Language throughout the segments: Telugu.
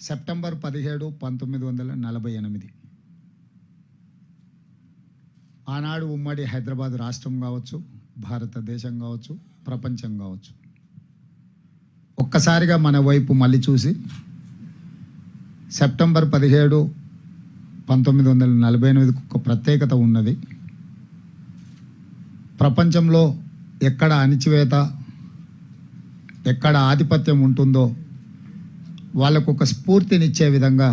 సెప్టెంబర్ పదిహేడు పంతొమ్మిది వందల నలభై ఎనిమిది. ఆనాడు ఉమ్మడి హైదరాబాద్ రాష్ట్రం కావచ్చు భారతదేశం కావచ్చు ప్రపంచం కావచ్చు. ఒక్కసారిగా మన వైపు మళ్ళీ చూసి సెప్టెంబర్ పదిహేడు పంతొమ్మిది వందల నలభై ఎనిమిదికి ఒక ప్రత్యేకత ఉన్నది. ప్రపంచంలో ఎక్కడ అణిచివేత ఎక్కడ ఆధిపత్యం ఉంటుందో వాళ్ళకు ఒక స్ఫూర్తినిచ్చే విధంగా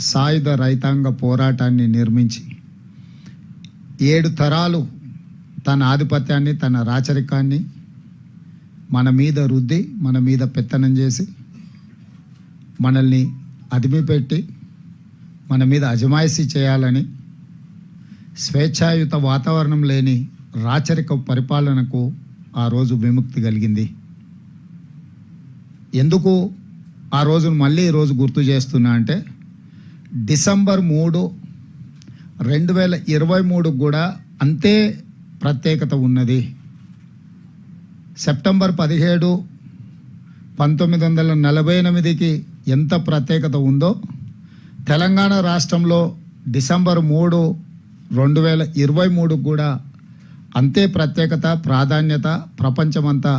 సాయుధ రైతాంగ పోరాటాన్ని నిర్మించి ఏడు తరాలు తన ఆధిపత్యాన్ని తన రాచరికాన్ని మన మీద రుద్ది మన మీద పెత్తనం చేసి మనల్ని అదిమిపెట్టి మన మీద అజమాయిషీ చేయాలని స్వేచ్ఛాయుత వాతావరణం లేని రాచరిక పరిపాలనకు ఆ రోజు విముక్తి కలిగింది. ఎందుకు ఆ రోజును మళ్ళీ ఈరోజు గుర్తు చేస్తున్నా అంటే డిసెంబర్ మూడు రెండు వేల ఇరవై మూడు కూడా అంతే ప్రత్యేకత ఉన్నది. సెప్టెంబర్ పదిహేడు పంతొమ్మిది వందల నలభై ఎనిమిదికి ఎంత ప్రత్యేకత ఉందో తెలంగాణ రాష్ట్రంలో డిసెంబర్ మూడు రెండు వేల ఇరవై మూడు కూడా అంతే ప్రత్యేకత ప్రాధాన్యత ప్రపంచమంతా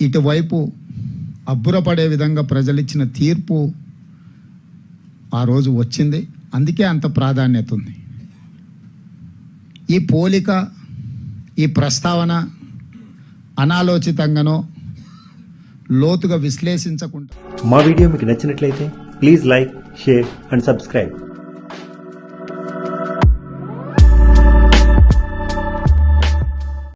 ఇటువైపు అబ్బురపడే విధంగా ప్రజలిచ్చిన తీర్పు ఆ రోజు వచ్చింది. అందుకే అంత ప్రాధాన్యత ఉంది. ఈ పోలిక ఈ ప్రస్తావన అనాలోచితంగానో లోతుగా విశ్లేషించకుండా మా వీడియో మీకు నచ్చినట్లయితే please like share and subscribe.